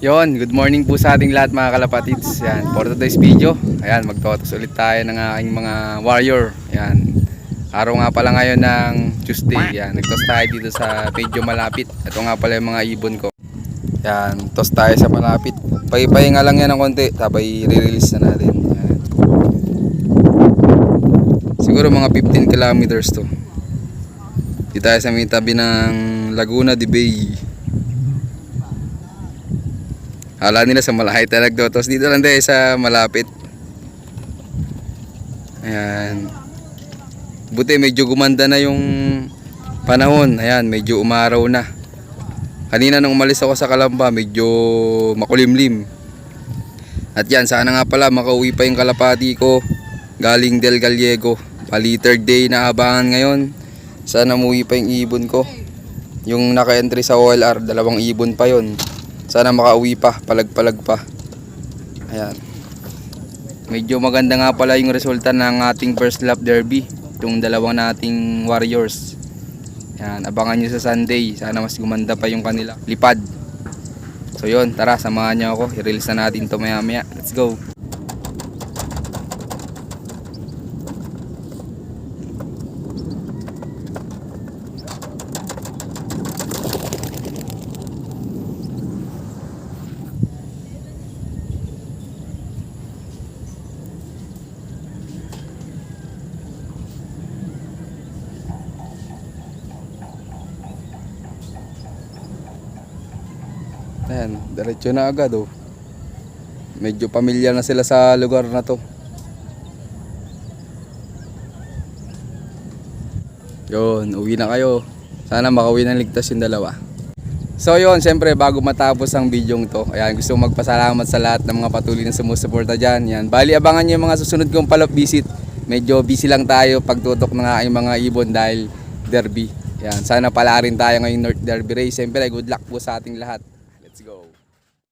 Yon, good morning po sa ating lahat mga kalapatids. Yan, for today's video, ayan, magtotos ulit tayo ng aking mga warrior. Yan. Araw nga pala ngayon ng Tuesday. Yan, nagtos tayo dito sa medyo malapit. Ito nga pala yung mga ibon ko. Yan, tos tayo sa malapit. Pahipahinga lang yan ng konti, tapay i-release na natin. Yan. Siguro mga 15 kilometers to. Dito tayo sa may tabi ng Laguna de Bay. Hala nila sa malahay talaga Tapos dito lang tayo sa malapit. Ayan. Buti medyo gumanda na yung panahon. Ayan, medyo umaraw na. Kanina nung umalis ako sa Kalamba, medyo makulimlim. At yan, sana nga pala makauwi pa yung kalapati ko galing Del Gallego. Pali third day na abangan ngayon. Sana umuwi pa yung ibon ko. Yung naka-entry sa OLR, dalawang ibon pa yon. Sana makauwi pa, palag-palag pa. Ayan. Medyo maganda nga pala yung resulta ng ating first lap derby. Itong dalawang nating warriors. Ayan, abangan nyo sa Sunday. Sana mas gumanda pa yung kanila lipad. So yun, tara, samahan nyo ako. I-release na natin to maya maya. Let's go. Ayan, diretso na agad oh. Medyo pamilyar na sila sa lugar na to. Yun, uwi na kayo. Sana makauwi ng ligtas yung dalawa. So yun, siyempre bago matapos ang bidyong to, ayan, gusto kong magpasalamat sa lahat ng mga patuloy na sumusuporta dyan. Yan. Bali, abangan nyo yung mga susunod kong palop visit. Medyo busy lang tayo pagtutok ng aking mga ibon dahil derby. Yan. Sana pala rin tayo ngayong North Derby Race. Siyempre, good luck po sa ating lahat. Let's go.